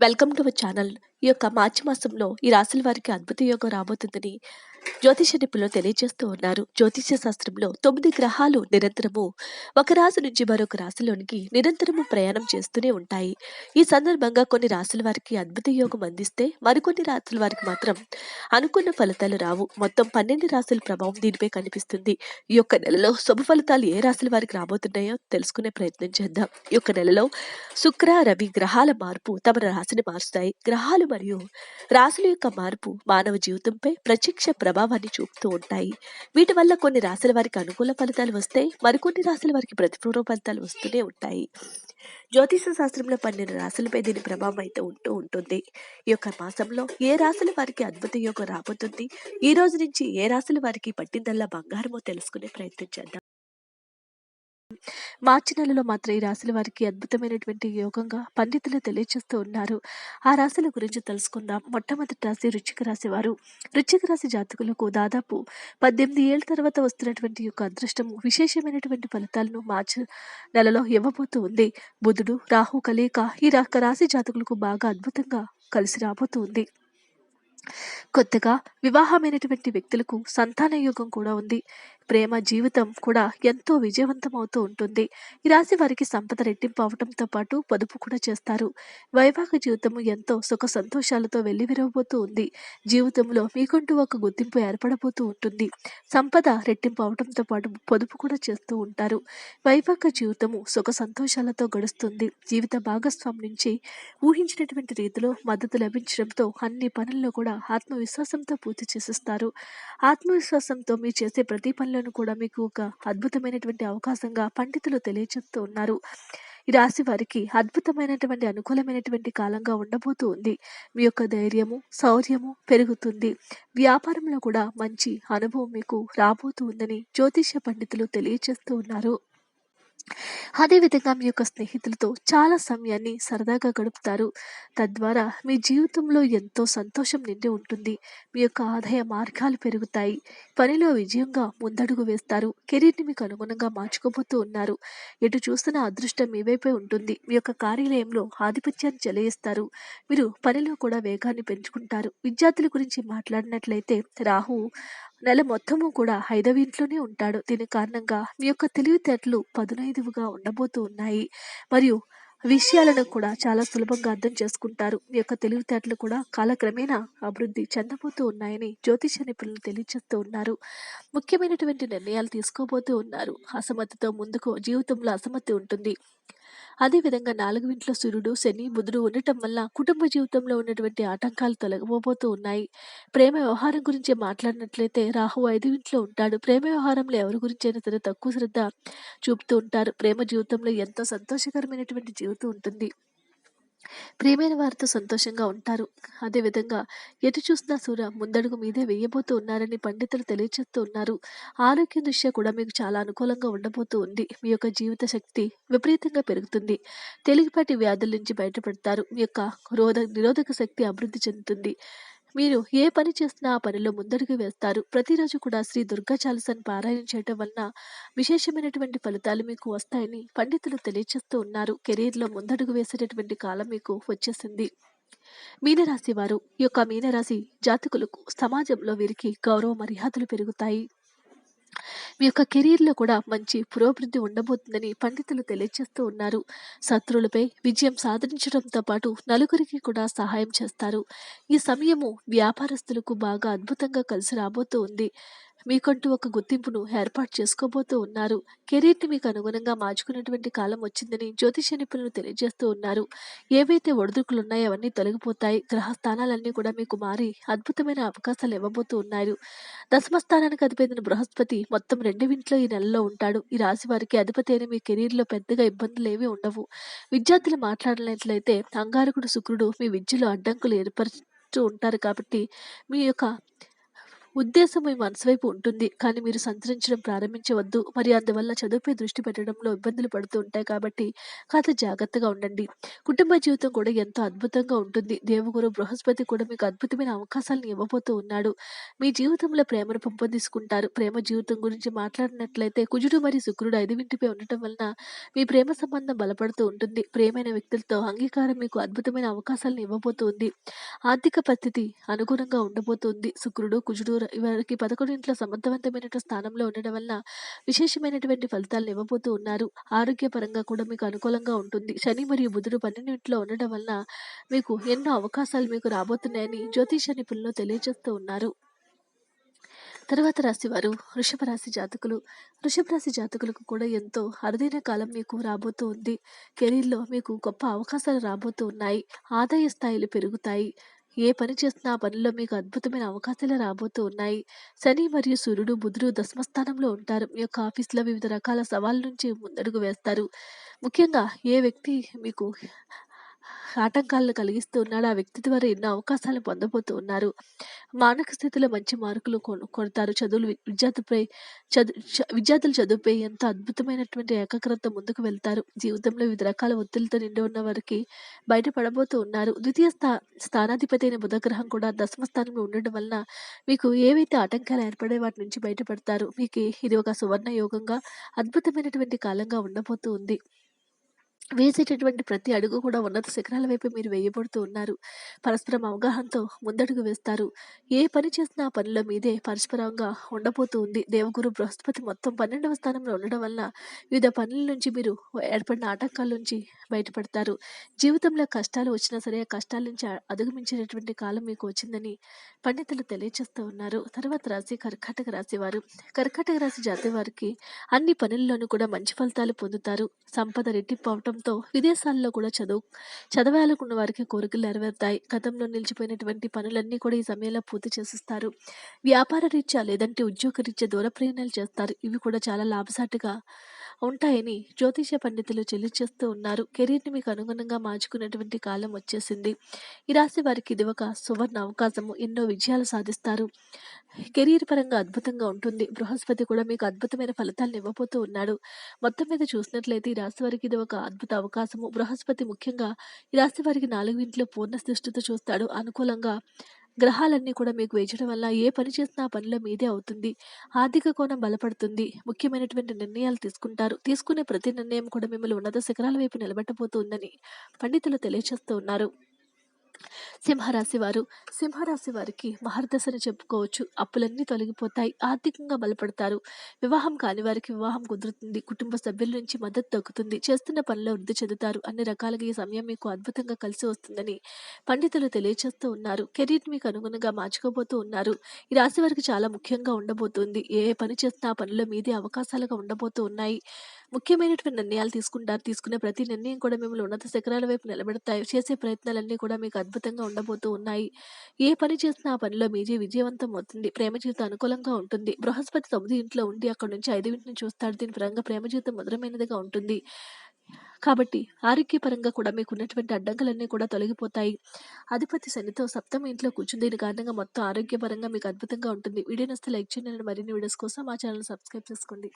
Welcome to our channel. ఈ యొక్క మార్చి మాసంలో ఈ రాశుల వారికి అద్భుత యోగం రాబోతుందని జ్యోతిష నిపుణులు తెలియజేస్తూ ఉన్నారు. జ్యోతిష్య శాస్త్రంలో తొమ్మిది గ్రహాలు నిరంతరము ఒక రాశి నుంచి మరొక రాశిలోనికి నిరంతరము ప్రయాణం చేస్తూనే ఉంటాయి. ఈ సందర్భంగా కొన్ని రాశుల వారికి అద్భుత యోగం అందిస్తే, మరికొన్ని రాశుల వారికి మాత్రం అనుకున్న ఫలితాలు రావు. మొత్తం 12 రాశుల ప్రభావం దీనిపై కనిపిస్తుంది. ఈ యొక్క నెలలో శుభ ఫలితాలు ఏ రాశుల వారికి రాబోతున్నాయో తెలుసుకునే ప్రయత్నం చేద్దాం. ఈ యొక్క నెలలో శుక్ర, రవి గ్రహాల మార్పు తమ రాశిని మారుస్తాయి. గ్రహాలు మరియు రాశుల యొక్క మార్పు మానవ జీవితంపై ప్రత్యక్ష ప్రభావాన్ని చూపుతూ ఉంటాయి. వీటి వల్ల కొన్ని రాశుల వారికి అనుకూల ఫలితాలు వస్తే, మరికొన్ని రాశుల వారికి ప్రతికూల ఫలితాలు వస్తూనే ఉంటాయి. జ్యోతిష శాస్త్రంలో 12 రాశులపై దీని ప్రభావం అయితే ఉంటూ ఉంటుంది. ఈ యొక్క మాసంలో ఏ రాశుల వారికి అద్భుత యోగం రాబోతుంది? ఈ రోజు నుంచి ఏ రాశుల వారికి పట్టిందల్లా బంగారమో తెలుసుకునే ప్రయత్నం చేద్దాం. మార్చి నెలలో మాత్రం ఈ రాశుల వారికి అద్భుతమైనటువంటి యోగంగా పండితులు తెలియజేస్తూ ఉన్నారు. ఆ రాశుల గురించి తెలుసుకుందాం. మొట్టమొదటి రాశి రుచిక రాశి వారు. రుచిక రాశి జాతకులకు దాదాపు పద్దెనిమిది ఏళ్ళ తర్వాత వస్తున్నటువంటి యొక్క అదృష్టం విశేషమైనటువంటి ఫలితాలను మార్చి నెలలో ఇవ్వబోతూ ఉంది. బుధుడు, రాహు కలేక ఈ రా రాశి జాతకులకు బాగా అద్భుతంగా కలిసి రాబోతూ ఉంది. కొత్తగా వివాహమైనటువంటి వ్యక్తులకు సంతాన యోగం కూడా ఉంది. ప్రేమ జీవితం కూడా ఎంతో విజయవంతం అవుతూ ఉంటుంది. ఈ రాశి వారికి సంపద రెట్టింపు అవటంతో పాటు పొదుపు కూడా చేస్తారు. వైవాహిక జీవితము ఎంతో సుఖ సంతోషాలతో వెల్లివిరవబోతూ ఉంది. జీవితంలో మీకంటూ ఒక గుర్తింపు ఏర్పడబోతూ ఉంటుంది. సంపద రెట్టింపు అవటంతో పాటు పొదుపు కూడా చేస్తూ ఉంటారు. వైవాహిక జీవితము సుఖ సంతోషాలతో గడుస్తుంది. జీవిత భాగస్వామి నుంచి ఊహించినటువంటి రీతిలో మద్దతు లభించడంతో అన్ని పనుల్లో కూడా ఆత్మవిశ్వాసంతో పూర్తి చేసేస్తారు. ఆత్మవిశ్వాసంతో మీరు చేసే ప్రతి పనిలోనూ కూడా మీకు ఒక అద్భుతమైనటువంటి అవకాశంగా పండితులు తెలియజేస్తూ ఉన్నారు. ఈ రాశి వారికి అద్భుతమైనటువంటి అనుకూలమైనటువంటి కాలంగా ఉండబోతూ ఉంది. మీ యొక్క ధైర్యము, శౌర్యము పెరుగుతుంది. వ్యాపారంలో కూడా మంచి అనుభవం మీకు రాబోతూ ఉందని జ్యోతిష్య పండితులు తెలియజేస్తూ ఉన్నారు. అదేవిధంగా మీ యొక్క స్నేహితులతో చాలా సమయాన్ని సరదాగా గడుపుతారు. తద్వారా మీ జీవితంలో ఎంతో సంతోషం నిండి ఉంటుంది. మీ యొక్క ఆదాయ మార్గాలు పెరుగుతాయి. పనిలో విజయంగా ముందడుగు వేస్తారు. కెరీర్‌ని మీకు అనుగుణంగా మార్చుకోబోతూ ఉన్నారు. ఎటు చూస్తున్న అదృష్టం మీ వైపే ఉంటుంది. మీ యొక్క కార్యాలయంలో ఆధిపత్యాన్ని చెలయిస్తారు మీరు పనిలో కూడా వేగాన్ని పెంచుకుంటారు. విద్యార్థుల గురించి మాట్లాడినట్లయితే రాహు నెల మొత్తము కూడా ఐదవ ఇంట్లోనే ఉంటాడు. దీని కారణంగా మీ యొక్క తెలివితేటలు పదునైదువుగా ఉండబోతూ ఉన్నాయి. మరియు విషయాలను కూడా చాలా సులభంగా అర్థం చేసుకుంటారు. మీ యొక్క తెలివితేటలు కూడా కాలక్రమేణా అభివృద్ధి చెందబోతూ ఉన్నాయని జ్యోతిష నిపుణులు తెలియజేస్తూ ఉన్నారు. ముఖ్యమైనటువంటి నిర్ణయాలు తీసుకోబోతూ ఉన్నారు. అసమర్థతో ముందుకు జీవితంలో అసమర్థి ఉంటుంది. అదేవిధంగా నాలుగు ఇంట్లో సూర్యుడు, శని, బుధుడు ఉండటం వల్ల కుటుంబ జీవితంలో ఉన్నటువంటి ఆటంకాలు తొలగిపోతూ ఉన్నాయి. ప్రేమ వ్యవహారం గురించి మాట్లాడినట్లయితే రాహువు ఐదు ఇంట్లో ఉంటాడు. ప్రేమ వ్యవహారంలో ఎవరి గురించైనా సరే తక్కువ శ్రద్ధ చూపుతూ ఉంటారు. ప్రేమ జీవితంలో ఎంతో సంతోషకరమైనటువంటి జీవితం ఉంటుంది. ప్రియమైన వారితో సంతోషంగా ఉంటారు. అదేవిధంగా ఎటు చూసినా సూర ముందడుగు మీదే వేయబోతూ ఉన్నారని పండితులు తెలియజేస్తూ ఉన్నారు. ఆరోగ్యం దృష్ట్యా కూడా మీకు చాలా అనుకూలంగా ఉండబోతూ ఉంది. మీ యొక్క జీవిత శక్తి విపరీతంగా పెరుగుతుంది. తెలివిపాటి వ్యాధుల నుంచి బయటపడతారు. మీ యొక్క రోధ నిరోధక శక్తి అభివృద్ధి చెందుతుంది. మీరు ఏ పని చేసినా ఆ పనిలో ముందడుగు వేస్తారు. ప్రతిరోజు కూడా శ్రీ దుర్గా చాలసన్ పారాయణ చేయటం వలన విశేషమైనటువంటి ఫలితాలు మీకు వస్తాయని పండితులు తెలియజేస్తూ ఉన్నారు. కెరీర్‌లో ముందడుగు వేసేటటువంటి కాలం మీకు వచ్చేసింది. మీనరాశి వారు ఈ యొక్క మీనరాశి జాతకులకు సమాజంలో వీరికి గౌరవ మర్యాదలు పెరుగుతాయి. మీ యొక్క కెరీర్‌లో కూడా మంచి పురోభివృద్ధి ఉండబోతుందని పండితులు తెలియజేస్తూ ఉన్నారు. శత్రువులపై విజయం సాధించడంతో పాటు నలుగురికి కూడా సహాయం చేస్తారు. ఈ సమయము వ్యాపారస్తులకు బాగా అద్భుతంగా కలిసి రాబోతూ ఉంది. మీకంటూ ఒక గుర్తింపును ఏర్పాటు చేసుకోబోతూ ఉన్నారు. కెరీర్‌ని మీకు అనుగుణంగా మార్చుకునేటువంటి కాలం వచ్చిందని జ్యోతిష నిపుణులు తెలియజేస్తూ ఉన్నారు. ఏవైతే ఒడిదుడుకులు ఉన్నాయో అవన్నీ తొలగిపోతాయి. గ్రహ స్థానాలన్నీ కూడా మీకు మారి అద్భుతమైన అవకాశాలు ఇవ్వబోతూ ఉన్నారు. దశమ స్థానానికి అధిపతి బృహస్పతి మొత్తం రెండవింట్లో ఈ నెలలో ఉంటాడు. ఈ రాశి వారికి అధిపతి అయిన మీ కెరీర్‌లో పెద్దగా ఇబ్బందులు ఏవి ఉండవు. విద్యార్థులు మాట్లాడినట్లయితే అంగారకుడు శుక్రుడు మీ విద్యలో అడ్డంకులు ఏర్పరుస్తూ ఉంటారు కాబట్టి మీ యొక్క ఉద్దేశం మీ మనసు వైపు ఉంటుంది. కానీ మీరు సంచరించడం ప్రారంభించవద్దు. మరి అందువల్ల చదువుపై దృష్టి పెట్టడంలో ఇబ్బందులు పడుతూ ఉంటాయి కాబట్టి కాస్త జాగ్రత్తగా ఉండండి. కుటుంబ జీవితం కూడా ఎంతో అద్భుతంగా ఉంటుంది. దేవగురు బృహస్పతి కూడా మీకు అద్భుతమైన అవకాశాలను ఇవ్వబోతూ ఉన్నాడు. మీ జీవితంలో ప్రేమను పెంపొందించుకుంటారు. ప్రేమ జీవితం గురించి మాట్లాడినట్లయితే కుజుడు మరియు శుక్రుడు ఐదింటిపై ఉండటం వలన మీ ప్రేమ సంబంధం బలపడుతూ ఉంటుంది. ప్రేమైన వ్యక్తులతో అంగీకారం మీకు అద్భుతమైన అవకాశాలను ఇవ్వబోతుంది. ఆర్థిక పరిస్థితి అనుగుణంగా ఉండబోతుంది. శుక్రుడు, కుజుడు వారికి పదకొండింట్లో సమర్థవంతమైనటువంటి స్థానంలో ఉండడం వల్ల విశేషమైనటువంటి ఫలితాలను ఇవ్వబోతూ ఉన్నారు. ఆరోగ్యపరంగా కూడా మీకు అనుకూలంగా ఉంటుంది. శని మరియు బుధుడు పన్నెండింట్లో ఉండడం వలన మీకు ఎన్నో అవకాశాలు మీకు రాబోతున్నాయని జ్యోతిష నిపుణులు తెలియజేస్తూ ఉన్నారు. తర్వాత రాశివారు వృషభ రాశి జాతకులు. వృషభ రాశి జాతకులకు కూడా ఎంతో అరుదైన కాలం మీకు రాబోతూ ఉంది. కెరీర్‌లో మీకు గొప్ప అవకాశాలు రాబోతూ ఉన్నాయి. ఆదాయ స్థాయిలు పెరుగుతాయి. ఏ పని చేసినా ఆ పనిలో మీకు అద్భుతమైన అవకాశాలు రాబోతూ ఉన్నాయి. శని మరియు సూర్యుడు, బుధుడు దశమస్థానంలో ఉంటారు. మీ యొక్క ఆఫీస్‌లో వివిధ రకాల సవాళ్ళ నుంచి ముందడుగు వేస్తారు. ముఖ్యంగా ఏ వ్యక్తి మీకు ఆటంకాలను కలిగిస్తూ ఉన్నాడు ఆ వ్యక్తి ద్వారా ఎన్నో అవకాశాలు పొందబోతూ ఉన్నారు. మానసిక స్థితిలో మంచి మార్కులు కొడతారు. చదువులు విద్యార్థిపై చదువు చ చదువుపై ఎంతో అద్భుతమైనటువంటి ఏకాగ్రత ముందుకు వెళ్తారు. జీవితంలో వివిధ రకాల ఒత్తిడితో నిండి ఉన్న వారికి బయటపడబోతూ ఉన్నారు. ద్వితీయ స్థా స్థానాధిపతి అయిన బుధగ్రహం కూడా దశమ స్థానంలో ఉండడం వలన మీకు ఏవైతే ఆటంకాలు ఏర్పడే వాటి నుంచి బయటపడతారు. మీకు ఇది ఒక సువర్ణ యోగంగా అద్భుతమైనటువంటి కాలంగా ఉండబోతూ ఉంది. వేసేటటువంటి ప్రతి అడుగు కూడా ఉన్నత శిఖరాల వైపు మీరు వేయబడుతూ ఉన్నారు. పరస్పరం అవగాహనతో ముందడుగు వేస్తారు. ఏ పని చేసినా ఆ పనిలో మీదే పరస్పరంగా ఉండబోతూ ఉంది. దేవగురు బృహస్పతి మొత్తం 12వ స్థానంలో ఉండడం వలన వివిధ పనుల నుంచి మీరు ఏర్పడిన ఆటంకాల నుంచి బయటపడతారు. జీవితంలో కష్టాలు వచ్చినా సరే కష్టాల నుంచి అధిగమించేటటువంటి కాలం మీకు వచ్చిందని పండితులు తెలియజేస్తూ ఉన్నారు. తర్వాత రాశి కర్కాటక రాశి వారు. కర్కాటక రాశి జాతి వారికి అన్ని పనుల్లోనూ కూడా మంచి ఫలితాలు పొందుతారు. సంపద రెట్టింపు కావడంతో విదేశాల్లో కూడా చదువు చదవాలనుకున్న వారికి కోరికలు నెరవేరుతాయి. గతంలో నిలిచిపోయినటువంటి పనులన్నీ కూడా ఈ సమయంలో పూర్తి చేసిస్తారు వ్యాపార రీత్యా లేదంటే ఉద్యోగ రీత్యా దూర ప్రయాణాలు చేస్తారు. ఇవి కూడా చాలా లాభసాటిగా ఉంటాయని జ్యోతిష పండితులు చెల్లిచేస్తూ ఉన్నారు. కెరీర్‌ని మీకు అనుగుణంగా మార్చుకునేటువంటి కాలం వచ్చేసింది. ఈ రాశి వారికి ఇది ఒక సువర్ణ అవకాశము. ఎన్నో విజయాలు సాధిస్తారు. కెరీర్ పరంగా అద్భుతంగా ఉంటుంది. బృహస్పతి కూడా మీకు అద్భుతమైన ఫలితాలను ఇవ్వబోతూ ఉన్నాడు. మొత్తం మీద చూసినట్లయితే ఈ రాశి వారికి ఇది ఒక అద్భుత అవకాశము. బృహస్పతి ముఖ్యంగా ఈ రాశి వారికి నాలుగు ఇంట్లో పూర్ణ సృష్టితో చూస్తాడు. అనుకూలంగా గ్రహాలన్నీ కూడా మీకు వేచడం వల్ల ఏ పని చేసినా ఆ పనిలో మీదే అవుతుంది. ఆర్థిక కోణం బలపడుతుంది. ముఖ్యమైనటువంటి నిర్ణయాలు తీసుకుంటారు. తీసుకునే ప్రతి నిర్ణయం కూడా మిమ్మల్ని ఉన్నత శిఖరాల వైపు నిలబెట్టబోతుందని పండితులు తెలియజేస్తూ ఉన్నారు. సింహరాశి వారు సింహరాశి వారికి మహర్దశని చెప్పుకోవచ్చు. అప్పులన్నీ తొలగిపోతాయి. ఆర్థికంగా బలపడతారు. వివాహం కాని వారికి వివాహం కుదురుతుంది. కుటుంబ సభ్యుల నుంచి మద్దతు దక్కుతుంది. చేస్తున్న పనిలో వృద్ధి చెందుతారు. అన్ని రకాలుగా ఈ సమయం మీకు అద్భుతంగా కలిసి వస్తుందని పండితులు తెలియచేస్తూ ఉన్నారు. కెరీర్ మీకు అనుగుణంగా మార్చుకోబోతూ ఉన్నారు. ఈ రాశి వారికి చాలా ముఖ్యంగా ఉండబోతుంది. ఏ పని చేస్తున్న ఆ పనిలో మీదే అవకాశాలుగా ఉండబోతూ ఉన్నాయి. ముఖ్యమైనటువంటి నిర్ణయాలు తీసుకుంటారు. తీసుకునే ప్రతి నిర్ణయం కూడా మిమ్మల్ని ఉన్నత శిఖరాల వైపు నిలబెడతాయి. చేసే ప్రయత్నాలన్నీ కూడా మీకు అద్భుతంగా ఉండబోతూ ఉన్నాయి. ఏ పని చేసినా ఆ పనిలో మీజే విజయవంతం అవుతుంది. ప్రేమ జీవితం అనుకూలంగా ఉంటుంది. బృహస్పతి తొమ్మిది ఇంట్లో ఉండి అక్కడి నుంచి ఐదు ఇంటిని చూస్తాడు. దీని పరంగా ప్రేమ జీవితం మధురమైనదిగా ఉంటుంది. కాబట్టి ఆరోగ్యపరంగా కూడా మీకు ఉన్నటువంటి అడ్డంకులన్నీ కూడా తొలగిపోతాయి. అధిపతి శనితో సప్తమ ఇంట్లో కూర్చుంది. దీని కారణంగా మొత్తం ఆరోగ్యపరంగా మీకు అద్భుతంగా ఉంటుంది. వీడియో నస్తే లైక్ చేయండి. మరిన్ని వీడియోస్ కోసం మా ఛానల్ సబ్స్క్రైబ్ చేసుకోండి.